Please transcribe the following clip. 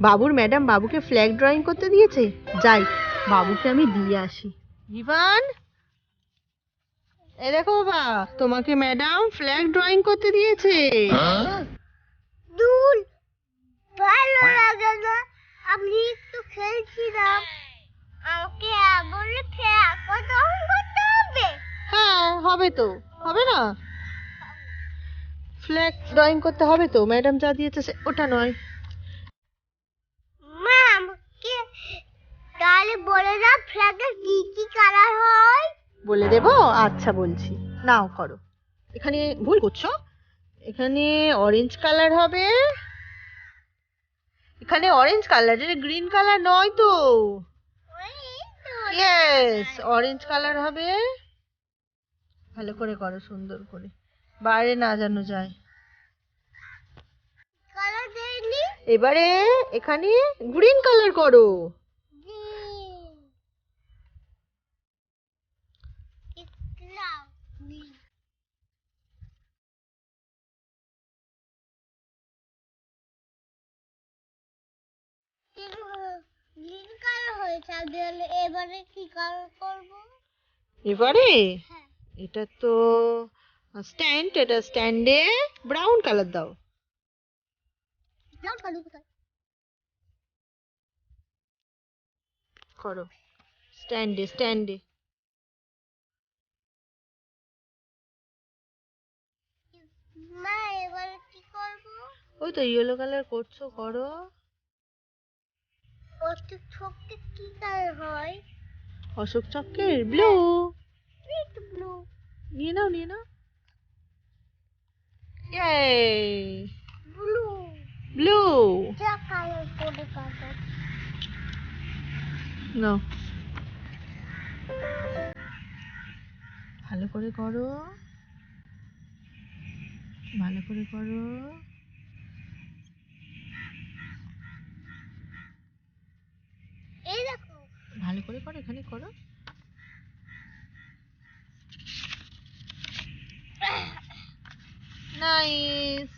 বাবুর ম্যাডাম বাবুকে flag drawing করতে দিয়েছে। যাই বাবুকে আমি দিয়ে আসি। ইভান? এ দেখো বাবা তোমাকে ম্যাডাম ফ্ল্যাগ ড্রয়িং করতে দিয়েছে। ভালো লাগে না। আমি একটু খেলছিলাম। আমাকে করতে হবে। হ্যাঁ হবে তো হবে না? ফ্ল্যাগ ড্রয়িং করতে হবে তো ম্যাডাম যা দিয়েছে সে- ওটা নয় মা আমাকে তাহলে বলে দাও ফ্ল্যাগের কি কি কালার হয় বলে দেবো। আচ্ছা বলছি। নাও করো। এখানে ভুল করছ। এখানে অরেঞ্জ কালার হবে। এখানে অরেঞ্জ কালার এটা গ্রিন কালার নয় তো। ইয়েস অরেঞ্জ কালার হবে। ভালো করে করো সুন্দর করে। বাইরে না জানো যায়। এবারে এখানে গ্রিন কালার করো। গ্রিন কালার হয়েছে আমি এবারে? কি কালার করব এবারে হ্যাঁ। এটা তো স্ট্যান্ড এটা স্ট্যান্ডে ব্রাউন কালার দাও। ব্রাউন কালার কোথায়? করো। স্ট্যান্ডে স্ট্যান্ডে মা এবারে কি করব? ওই তো ইয়েলো কালার করছ করো। তো ছোট্ট কি কালার হয়? অশোক চক্রের ব্লু একটু ব্লু নিয়ে নাও নিয়ে নাও। ব্লু ব্লু যা কালার করে কাটো নাও। ভালো করে করো। ভালো করে করো। এই দেখো। ভালো করে করো এখানে করো। নাইস